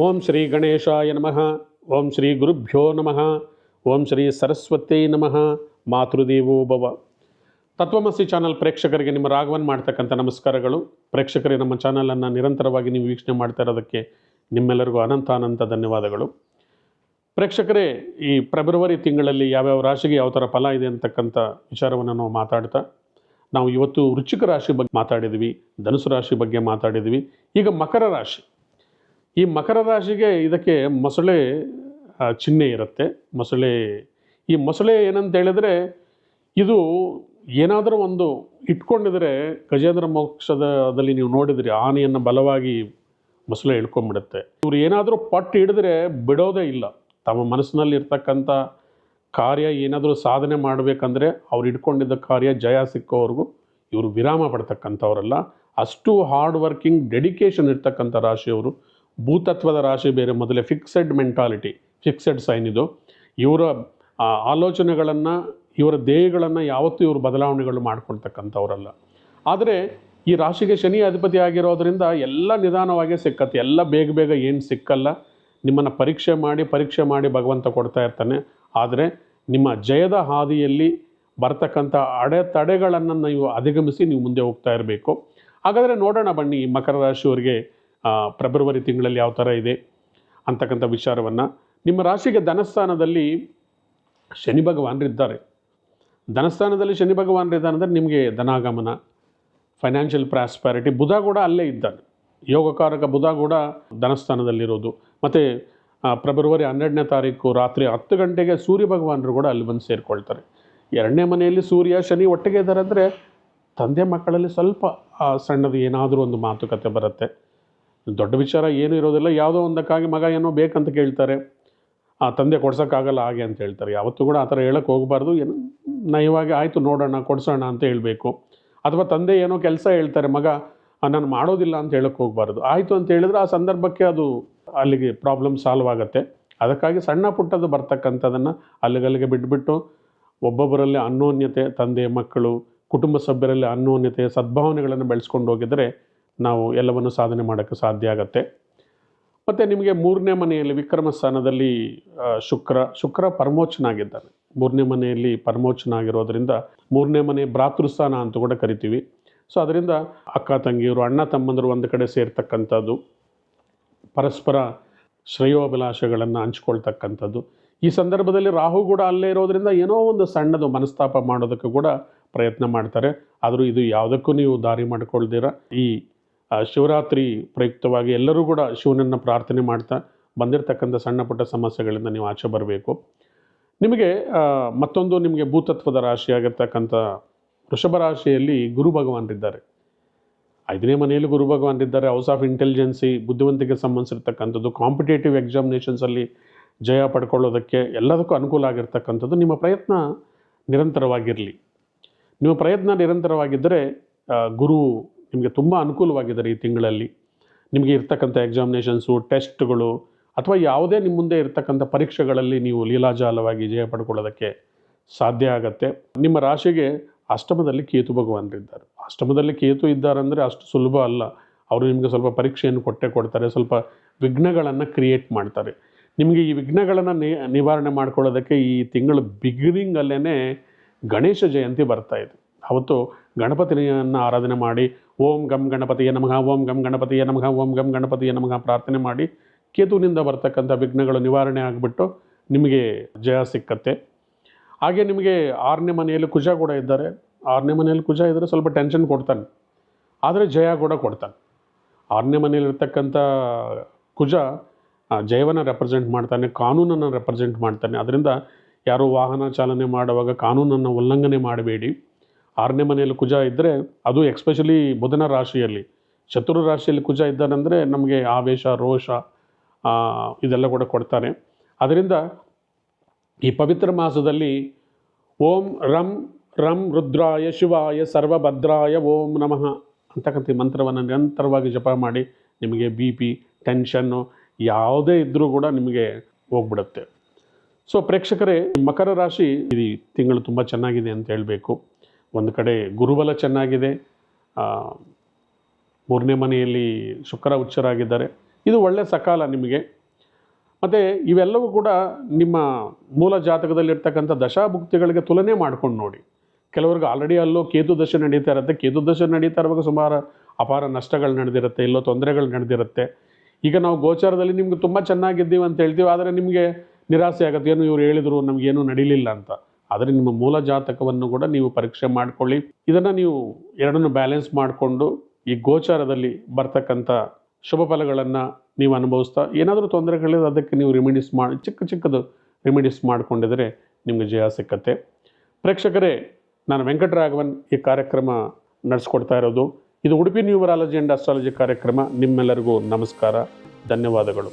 ಓಂ ಶ್ರೀ ಗಣೇಶಾಯ ನಮಃ. ಓಂ ಶ್ರೀ ಗುರುಭ್ಯೋ ನಮಃ. ಓಂ ಶ್ರೀ ಸರಸ್ವತೇ ನಮಃ. ಮಾತೃದೇವೋ ಭವ. ತತ್ವಮಸಿ ಚಾನಲ್ ಪ್ರೇಕ್ಷಕರಿಗೆ ನಿಮ್ಮ ರಾಘವನ್ ಮಾಡ್ತಕ್ಕಂಥ ನಮಸ್ಕಾರಗಳು. ಪ್ರೇಕ್ಷಕರಿಗೆ ನಮ್ಮ ಚಾನಲನ್ನು ನಿರಂತರವಾಗಿ ನೀವು ವೀಕ್ಷಣೆ ಮಾಡ್ತಾ ಇರೋದಕ್ಕೆ ನಿಮ್ಮೆಲ್ಲರಿಗೂ ಅನಂತ ಅನಂತ ಧನ್ಯವಾದಗಳು. ಪ್ರೇಕ್ಷಕರೇ, ಈ ಫೆಬ್ರವರಿ ತಿಂಗಳಲ್ಲಿ ಯಾವ್ಯಾವ ರಾಶಿಗೆ ಯಾವ ಥರ ಫಲ ಇದೆ ಅಂತಕ್ಕಂಥ ವಿಚಾರವನ್ನು ನಾವು ಮಾತಾಡ್ತಾ, ನಾವು ಇವತ್ತು ವೃಶ್ಚಿಕ ರಾಶಿ ಬಗ್ಗೆ ಮಾತಾಡಿದ್ವಿ, ಧನುಸು ರಾಶಿ ಬಗ್ಗೆ ಮಾತಾಡಿದ್ವಿ, ಈಗ ಮಕರ ರಾಶಿ. ಈ ಮಕರ ರಾಶಿಗೆ ಇದಕ್ಕೆ ಮೊಸಳೆ ಚಿಹ್ನೆ ಇರುತ್ತೆ. ಮೊಸಳೆ, ಈ ಮೊಸಳೆ ಏನಂತ ಹೇಳಿದರೆ ಇದು ಏನಾದರೂ ಒಂದು ಇಟ್ಕೊಂಡಿದ್ರೆ ಗಜೇಂದ್ರ ಮೋಕ್ಷದಲ್ಲಿ ನೀವು ನೋಡಿದರೆ, ಆನೆಯನ್ನು ಬಲವಾಗಿ ಮೊಸಳೆ ಇಳ್ಕೊಂಡ್ಬಿಡುತ್ತೆ ಇವ್ರು ಏನಾದರೂ ಪಟ್ಟು ಹಿಡಿದ್ರೆ ಬಿಡೋದೇ ಇಲ್ಲ. ತಮ್ಮ ಮನಸ್ಸಿನಲ್ಲಿ ಇರ್ತಕ್ಕಂಥ ಕಾರ್ಯ ಏನಾದರೂ ಸಾಧನೆ ಮಾಡಬೇಕಂದ್ರೆ ಅವ್ರು ಇಟ್ಕೊಂಡಿದ್ದ ಕಾರ್ಯ ಜಯ ಸಿಕ್ಕೋವರೆಗೂ ಇವರು ವಿರಾಮ ಪಡ್ತಕ್ಕಂಥವ್ರಲ್ಲ. ಅಷ್ಟು ಹಾರ್ಡ್ ವರ್ಕಿಂಗ್ ಡೆಡಿಕೇಶನ್ ಇರ್ತಕ್ಕಂಥ ರಾಶಿಯವರು ಭೂತತ್ವದ ರಾಶಿ ಬೇರೆ ಮೊದಲೇ ಫಿಕ್ಸೆಡ್ ಮೆಂಟಾಲಿಟಿ ಫಿಕ್ಸೆಡ್ ಸೈನ್ ಇದು. ಇವರ ಆಲೋಚನೆಗಳನ್ನು, ಇವರ ಧ್ಯೇಯಗಳನ್ನು ಯಾವತ್ತೂ ಇವರು ಬದಲಾವಣೆಗಳು ಮಾಡ್ಕೊಳ್ತಕ್ಕಂಥವ್ರಲ್ಲ. ಆದರೆ ಈ ರಾಶಿಗೆ ಶನಿ ಅಧಿಪತಿ ಆಗಿರೋದ್ರಿಂದ ಎಲ್ಲ ನಿಧಾನವಾಗಿ ಸಿಕ್ಕತ್ತೆ. ಎಲ್ಲ ಬೇಗ ಬೇಗ ಏನು ಸಿಕ್ಕಲ್ಲ. ನಿಮ್ಮನ್ನು ಪರೀಕ್ಷೆ ಮಾಡಿ ಪರೀಕ್ಷೆ ಮಾಡಿ ಭಗವಂತ ಕೊಡ್ತಾ ಇರ್ತಾನೆ. ಆದರೆ ನಿಮ್ಮ ಜಯದ ಹಾದಿಯಲ್ಲಿ ಬರ್ತಕ್ಕಂಥ ಅಡೆತಡೆಗಳನ್ನು ನೀವು ಅಧಿಗಮಿಸಿ ನೀವು ಮುಂದೆ ಹೋಗ್ತಾ ಇರಬೇಕು. ಹಾಗಾದರೆ ನೋಡೋಣ ಬನ್ನಿ ಮಕರ ರಾಶಿಯವರಿಗೆ ಫೆಬ್ರವರಿ ತಿಂಗಳಲ್ಲಿ ಯಾವ ಥರ ಇದೆ ಅಂತಕ್ಕಂಥ ವಿಚಾರವನ್ನು. ನಿಮ್ಮ ರಾಶಿಗೆ ಧನಸ್ಥಾನದಲ್ಲಿ ಶನಿ ಭಗವಾನರಿದ್ದಾರೆ ಧನಸ್ಥಾನದಲ್ಲಿ ಶನಿ ಭಗವಾನರಿದ್ದಾನೆ ಅಂದರೆ ನಿಮಗೆ ಧನಾಗಮನ ಫೈನಾನ್ಷಿಯಲ್ ಪ್ರಾಸ್ಪ್ಯಾರಿಟಿ ಬುಧ ಕೂಡ ಅಲ್ಲೇ ಇದ್ದಾನೆ. ಯೋಗಕಾರಕ ಬುಧ ಕೂಡ ಧನಸ್ಥಾನದಲ್ಲಿರೋದು. ಮತ್ತು ಫೆಬ್ರವರಿ ಹನ್ನೆರಡನೇ ತಾರೀಕು ರಾತ್ರಿ ಹತ್ತು ಗಂಟೆಗೆ ಸೂರ್ಯ ಭಗವಾನರು ಕೂಡ ಅಲ್ಲಿ ಬಂದು ಸೇರಿಕೊಳ್ತಾರೆ. ಎರಡನೇ ಮನೆಯಲ್ಲಿ ಸೂರ್ಯ, ಶನಿ ಒಟ್ಟಿಗೆ ಇದ್ದಾರೆ ಅಂದರೆ ತಂದೆ ಮಕ್ಕಳಲ್ಲಿ ಸ್ವಲ್ಪ ಸಣ್ಣದು ಏನಾದರೂ ಒಂದು ಮಾತುಕತೆ ಬರುತ್ತೆ. ದೊಡ್ಡ ವಿಚಾರ ಏನೂ ಇರೋದಿಲ್ಲ. ಯಾವುದೋ ಒಂದಕ್ಕಾಗಿ ಮಗ ಏನೋ ಬೇಕಂತ ಕೇಳ್ತಾರೆ. ಆ ತಂದೆ ಕೊಡ್ಸೋಕ್ಕಾಗಲ್ಲ ಹಾಗೆ ಅಂತ ಹೇಳ್ತಾರೆ. ಯಾವತ್ತೂ ಕೂಡ ಆ ಥರ ಹೇಳೋಕ್ಕೆ ಹೋಗಬಾರ್ದು. ಏನು ನಯವಾಗಿ ಆಯಿತು ನೋಡೋಣ, ಕೊಡಿಸೋಣ ಅಂತ ಹೇಳಬೇಕು. ಅಥವಾ ತಂದೆ ಏನೋ ಕೆಲಸ ಹೇಳ್ತಾರೆ, ಮಗ ನಾನು ಮಾಡೋದಿಲ್ಲ ಅಂತ ಹೇಳೋಕ್ಕೆ ಹೋಗಬಾರ್ದು. ಆಯಿತು ಅಂತ ಹೇಳಿದ್ರೆ ಆ ಸಂದರ್ಭಕ್ಕೆ ಅದು ಅಲ್ಲಿಗೆ ಪ್ರಾಬ್ಲಮ್ ಸಾಲ್ವ್ ಆಗುತ್ತೆ. ಅದಕ್ಕಾಗಿ ಸಣ್ಣ ಪುಟ್ಟದ್ದು ಬರ್ತಕ್ಕಂಥದ್ದನ್ನು ಅಲ್ಲಿಗಲ್ಲಿಗೆ ಬಿಟ್ಬಿಟ್ಟು ಒಬ್ಬೊಬ್ಬರಲ್ಲಿ ಅನ್ಯೋನ್ಯತೆ ತಂದೆ, ಮಕ್ಕಳು, ಕುಟುಂಬ ಸಭ್ಯರಲ್ಲಿ ಅನ್ಯೋನ್ಯತೆ ಸದ್ಭಾವನೆಗಳನ್ನು ಬೆಳೆಸ್ಕೊಂಡು ಹೋಗಿದರೆ ನಾವು ಎಲ್ಲವನ್ನು ಸಾಧನೆ ಮಾಡೋಕ್ಕೆ ಸಾಧ್ಯ ಆಗುತ್ತೆ. ಮತ್ತು ನಿಮಗೆ ಮೂರನೇ ಮನೆಯಲ್ಲಿ ವಿಕ್ರಮ ಸ್ಥಾನದಲ್ಲಿ ಶುಕ್ರ ಶುಕ್ರ ಪರಮೋಚ್ಚನಾಗಿದ್ದಾನೆ ಮೂರನೇ ಮನೆಯಲ್ಲಿ ಪರಮೋಚ್ಚನ ಆಗಿರೋದ್ರಿಂದ ಮೂರನೇ ಮನೆ ಭ್ರಾತೃಸ್ಥಾನ ಅಂತ ಕೂಡ ಕರಿತೀವಿ. ಸೊ ಅದರಿಂದ ಅಕ್ಕ, ತಂಗಿಯರು, ಅಣ್ಣ, ತಮ್ಮಂದರು ಒಂದು ಕಡೆ ಸೇರ್ತಕ್ಕಂಥದ್ದು, ಪರಸ್ಪರ ಶ್ರೇಯೋಭಿಲಾಷೆಗಳನ್ನು ಹಂಚ್ಕೊಳ್ತಕ್ಕಂಥದ್ದು. ಈ ಸಂದರ್ಭದಲ್ಲಿ ರಾಹು ಕೂಡ ಅಲ್ಲೇ ಇರೋದ್ರಿಂದ ಏನೋ ಒಂದು ಸಣ್ಣದು ಮನಸ್ತಾಪ ಮಾಡೋದಕ್ಕೆ ಕೂಡ ಪ್ರಯತ್ನ ಮಾಡ್ತಾರೆ. ಆದರೂ ಇದು ಯಾವುದಕ್ಕೂ ನೀವು ದಾರಿ ಮಾಡಿಕೊಳ್ದಿರ. ಈ ಶಿವರಾತ್ರಿ ಪ್ರಯುಕ್ತವಾಗಿ ಎಲ್ಲರೂ ಕೂಡ ಶಿವನನ್ನು ಪ್ರಾರ್ಥನೆ ಮಾಡ್ತಾ ಬಂದಿರತಕ್ಕಂಥ ಸಣ್ಣ ಪುಟ್ಟ ಸಮಸ್ಯೆಗಳಿಂದ ನೀವು ಆಚೆ ಬರಬೇಕು. ನಿಮಗೆ ಮತ್ತೊಂದು ನಿಮಗೆ ಭೂತತ್ವದ ರಾಶಿಯಾಗಿರ್ತಕ್ಕಂಥ ವೃಷಭ ರಾಶಿಯಲ್ಲಿ ಗುರು ಭಗವಾನರಿದ್ದಾರೆ ಐದನೇ ಮನೆಯಲ್ಲಿ ಗುರು ಭಗವಾನರಿದ್ದಾರೆ ಹೌಸ್ ಆಫ್ ಇಂಟೆಲಿಜೆನ್ಸಿ ಬುದ್ಧಿವಂತಿಕೆ ಸಂಬಂಧಿಸಿರ್ತಕ್ಕಂಥದ್ದು ಕಾಂಪಿಟೇಟಿವ್ ಎಕ್ಸಾಮಿನೇಷನ್ಸಲ್ಲಿ ಜಯ ಪಡ್ಕೊಳ್ಳೋದಕ್ಕೆ ಎಲ್ಲದಕ್ಕೂ ಅನುಕೂಲ ಆಗಿರ್ತಕ್ಕಂಥದ್ದು ನಿಮ್ಮ ಪ್ರಯತ್ನ ನಿರಂತರವಾಗಿರಲಿ. ನಿಮ್ಮ ಪ್ರಯತ್ನ ನಿರಂತರವಾಗಿದ್ದರೆ ಗುರು ನಿಮಗೆ ತುಂಬ ಅನುಕೂಲವಾಗಿದ್ದಾರೆ ಈ ತಿಂಗಳಲ್ಲಿ. ನಿಮಗೆ ಇರ್ತಕ್ಕಂಥ ಎಕ್ಸಾಮಿನೇಷನ್ಸು ಟೆಸ್ಟ್ಗಳು ಅಥವಾ ಯಾವುದೇ ನಿಮ್ಮ ಮುಂದೆ ಇರ್ತಕ್ಕಂಥ ಪರೀಕ್ಷೆಗಳಲ್ಲಿ ನೀವು ಲೀಲಾಜಾಲವಾಗಿ ಜಯ ಪಡ್ಕೊಳ್ಳೋದಕ್ಕೆ ಸಾಧ್ಯ ಆಗತ್ತೆ. ನಿಮ್ಮ ರಾಶಿಗೆ ಅಷ್ಟಮದಲ್ಲಿ ಕೇತು ಭಗವಾನರಿದ್ದಾರೆ ಅಷ್ಟಮದಲ್ಲಿ ಕೇತು ಇದ್ದಾರಂದರೆ ಅಷ್ಟು ಸುಲಭ ಅಲ್ಲ. ಅವರು ನಿಮಗೆ ಸ್ವಲ್ಪ ಪರೀಕ್ಷೆಯನ್ನು ಕೊಟ್ಟೆ ಕೊಡ್ತಾರೆ, ಸ್ವಲ್ಪ ವಿಘ್ನಗಳನ್ನು ಕ್ರಿಯೇಟ್ ಮಾಡ್ತಾರೆ. ನಿಮಗೆ ಈ ವಿಘ್ನಗಳನ್ನು ನಿವಾರಣೆ ಮಾಡ್ಕೊಳ್ಳೋದಕ್ಕೆ ಈ ತಿಂಗಳು ಬಿಗಿನಿಂಗಲ್ಲೇ ಗಣೇಶ ಜಯಂತಿ ಬರ್ತಾ ಇದೆ. ಅವತ್ತು ಗಣಪತಿಯನ್ನು ಆರಾಧನೆ ಮಾಡಿ ಓಂ ಗಂ ಗಣಪತಿಯ ನಮಃ, ಓಂ ಗಂ ಗಣಪತಿಯ ನಮಃ, ಓಂ ಗಂ ಗಣಪತಿಯ ನಮಃ ಪ್ರಾರ್ಥನೆ ಮಾಡಿ ಕೇತುವಿನಿಂದ ಬರ್ತಕ್ಕಂಥ ವಿಘ್ನಗಳು ನಿವಾರಣೆ ಆಗಿಬಿಟ್ಟು ನಿಮಗೆ ಜಯ ಸಿಕ್ಕತ್ತೆ. ಹಾಗೆ ನಿಮಗೆ ಆರನೇ ಮನೆಯಲ್ಲಿ ಕುಜ ಕೂಡ ಇದ್ದಾರೆ. ಆರನೇ ಮನೆಯಲ್ಲಿ ಕುಜ ಇದ್ದರೆ ಸ್ವಲ್ಪ ಟೆನ್ಷನ್ ಕೊಡ್ತಾನೆ. ಆದರೆ ಜಯ ಕೂಡ ಕೊಡ್ತಾನೆ. ಆರನೇ ಮನೆಯಲ್ಲಿರ್ತಕ್ಕಂಥ ಕುಜ ಜಯವನ್ನು ರೆಪ್ರೆಸೆಂಟ್ ಮಾಡ್ತಾನೆ, ಕಾನೂನನ್ನು ರೆಪ್ರೆಸೆಂಟ್ ಮಾಡ್ತಾನೆ. ಅದರಿಂದ ಯಾರು ವಾಹನ ಚಾಲನೆ ಮಾಡುವಾಗ ಕಾನೂನನ್ನು ಉಲ್ಲಂಘನೆ ಮಾಡಬೇಡಿ. ಆರನೇ ಮನೆಯಲ್ಲಿ ಕುಜ ಇದ್ದರೆ ಅದು ಎಕ್ಸ್ಪೆಷಲಿ ಬುಧನ ರಾಶಿಯಲ್ಲಿ. ಚತುರ ರಾಶಿಯಲ್ಲಿ ಕುಜ ಇದ್ದಾನಂದರೆ ನಮಗೆ ಆವೇಶ, ರೋಷ ಇದೆಲ್ಲ ಕೂಡ ಕೊಡ್ತಾನೆ. ಅದರಿಂದ ಈ ಪವಿತ್ರ ಮಾಸದಲ್ಲಿ ಓಂ ರಂ ರಂ ರುದ್ರಾಯ ಶಿವಾಯ ಸರ್ವಭದ್ರಾಯ ಓಂ ನಮಃ ಅಂತಕ್ಕಂಥ ಮಂತ್ರವನ್ನು ನಿರಂತರವಾಗಿ ಜಪ ಮಾಡಿ ನಿಮಗೆ ಬಿ ಪಿ ಟೆನ್ಷನ್ನು ಯಾವುದೇ ಇದ್ದರೂ ಕೂಡ ನಿಮಗೆ ಹೋಗ್ಬಿಡುತ್ತೆ. ಸೊ ಪ್ರೇಕ್ಷಕರೇ, ಮಕರ ರಾಶಿ ಈ ತಿಂಗಳು ತುಂಬ ಚೆನ್ನಾಗಿದೆ ಅಂತ ಹೇಳಬೇಕು. ಒಂದು ಕಡೆ ಗುರುಬಲ ಚೆನ್ನಾಗಿದೆ. ಮೂರನೇ ಮನೆಯಲ್ಲಿ ಶುಕ್ರ ಉಚ್ಚರಾಗಿದ್ದಾರೆ. ಇದು ಒಳ್ಳೆಯ ಸಕಾಲ ನಿಮಗೆ. ಮತ್ತು ಇವೆಲ್ಲವೂ ಕೂಡ ನಿಮ್ಮ ಮೂಲ ಜಾತಕದಲ್ಲಿರ್ತಕ್ಕಂಥ ದಶಾಭುಕ್ತಿಗಳಿಗೆ ತುಲನೆ ಮಾಡ್ಕೊಂಡು ನೋಡಿ. ಕೆಲವ್ರಿಗೆ ಆಲ್ರೆಡಿ ಅಲ್ಲೋ ಕೇತು ದಶೆ ನಡೀತಾ ಇರುತ್ತೆ. ಕೇತು ದಶೆ ನಡೀತಾ ಇರುವಾಗ ಸುಮಾರು ಅಪಾರ ನಷ್ಟಗಳು ನಡೆದಿರುತ್ತೆ, ಇಲ್ಲೋ ತೊಂದರೆಗಳು ನಡೆದಿರುತ್ತೆ. ಈಗ ನಾವು ಗೋಚಾರದಲ್ಲಿ ನಿಮ್ಗೆ ತುಂಬ ಚೆನ್ನಾಗಿದ್ದೀವಿ ಅಂತ ಹೇಳ್ತೀವಿ. ಆದರೆ ನಿಮಗೆ ನಿರಾಸೆ ಆಗುತ್ತೆ. ಏನು ಇವ್ರು ಹೇಳಿದರು ನಮಗೇನು ನಡೀಲಿಲ್ಲ ಅಂತ. ಆದರೆ ನಿಮ್ಮ ಮೂಲ ಜಾತಕವನ್ನು ಕೂಡ ನೀವು ಪರೀಕ್ಷೆ ಮಾಡಿಕೊಳ್ಳಿ. ಇದನ್ನು ನೀವು ಎರಡನ್ನು ಬ್ಯಾಲೆನ್ಸ್ ಮಾಡಿಕೊಂಡು ಈ ಗೋಚಾರದಲ್ಲಿ ಬರ್ತಕ್ಕಂಥ ಶುಭ ಫಲಗಳನ್ನು ನೀವು ಅನುಭವಿಸ್ತಾ ಏನಾದರೂ ತೊಂದರೆಗಳಿದೆ ಅದಕ್ಕೆ ನೀವು ರಿಮಿಡೀಸ್ ಮಾಡಿ, ಚಿಕ್ಕ ಚಿಕ್ಕದು ರಿಮಿಡೀಸ್ ಮಾಡಿಕೊಂಡಿದ್ರೆ ನಿಮಗೆ ಜಯ ಸಿಕ್ಕತ್ತೆ. ಪ್ರೇಕ್ಷಕರೇ, ನಾನು ವೆಂಕಟರಾಘವನ್ ಈ ಕಾರ್ಯಕ್ರಮ ನಡೆಸ್ಕೊಡ್ತಾ ಇರೋದು. ಇದು ಉಡುಪಿ ನ್ಯೂಮರಾಲಜಿ ಆ್ಯಂಡ್ ಅಸ್ಟ್ರಾಲಜಿ ಕಾರ್ಯಕ್ರಮ. ನಿಮ್ಮೆಲ್ಲರಿಗೂ ನಮಸ್ಕಾರ, ಧನ್ಯವಾದಗಳು.